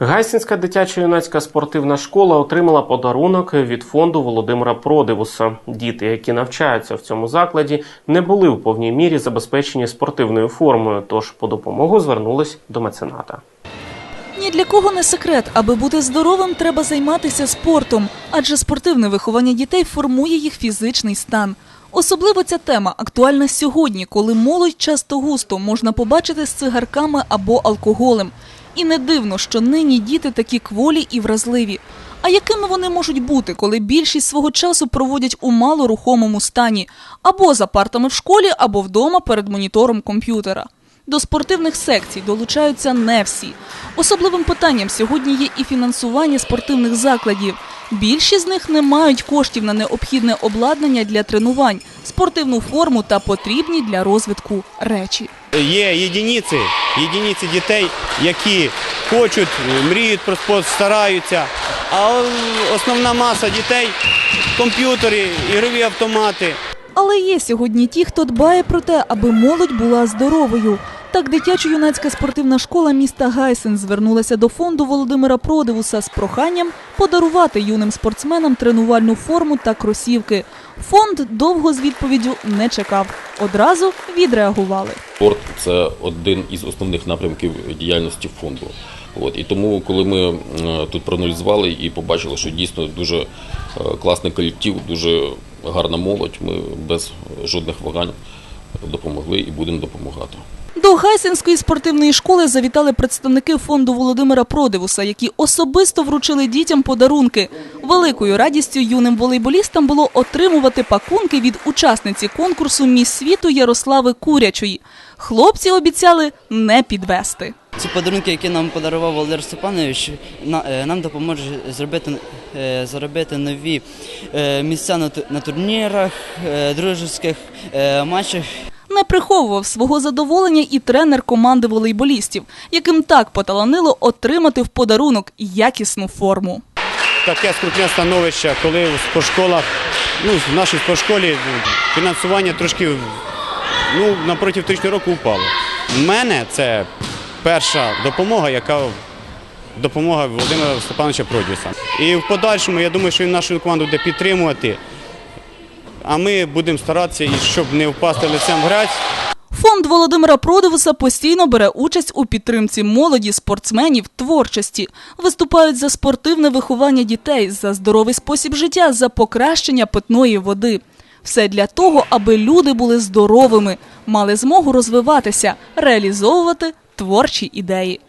Гайсінська дитячо-юнацька спортивна школа отримала подарунок від фонду Володимира Продивуса. Діти, які навчаються в цьому закладі, не були в повній мірі забезпечені спортивною формою, тож по допомогу звернулись до мецената. Ні для кого не секрет, аби бути здоровим, треба займатися спортом, адже спортивне виховання дітей формує їх фізичний стан. Особливо ця тема актуальна сьогодні, коли молодь часто густо можна побачити з цигарками або алкоголем. І не дивно, що нині діти такі кволі і вразливі. А якими вони можуть бути, коли більшість свого часу проводять у малорухомому стані або за партами в школі, або вдома перед монітором комп'ютера? До спортивних секцій долучаються не всі. Особливим питанням сьогодні є і фінансування спортивних закладів. Більшість з них не мають коштів на необхідне обладнання для тренувань, спортивну форму та потрібні для розвитку речі. Є єдиниці, єдиниці дітей, які хочуть, мріють про спорт, стараються. А основна маса дітей комп'ютери, ігрові автомати. Але є сьогодні ті, хто дбає про те, аби молодь була здоровою. Так, дитячо-юнацька спортивна школа міста Гайсен звернулася до фонду Володимира Продивуса з проханням подарувати юним спортсменам тренувальну форму та кросівки. Фонд довго з відповіддю не чекав. Одразу відреагували. Спорт це один із основних напрямків діяльності фонду. От і тому, коли ми тут проаналізували і побачили, що дійсно дуже е, класний колектив, дуже гарна молодь, ми без жодних вагань допомогли і будемо допомагати. До Гайсенської спортивної школи завітали представники фонду Володимира Продивуса, які особисто вручили дітям подарунки. Великою радістю юним волейболістам було отримувати пакунки від учасниці конкурсу Міс світу Ярослави Курячої. Хлопці обіцяли не підвести. Ці подарунки, які нам подарував Володимир Степанович, е, нам допоможуть зробити, е, заробити нові е, місця на турнірах, дружеських матчах. Не приховував свого задоволення і тренер команди волейболістів, яким так поталанило отримати в подарунок якісну форму. Таке скрутне становище, коли в спортшколах, ну, в нашій спортшколі ну, фінансування трошки ну, напроти тричного року упало. У мене це перша допомога, яка допомога Володимира Степановича Продюса. І в подальшому, я думаю, що він нашу команду буде підтримувати. А ми будемо старатися, щоб не впасти лицем в грязь, Фонд Володимира Продивуса постійно бере участь у підтримці молоді, спортсменів, творчості. Виступають за спортивне виховання дітей, за здоровий спосіб життя, за покращення питної води. Все для того, аби люди були здоровими, мали змогу розвиватися, реалізовувати творчі ідеї.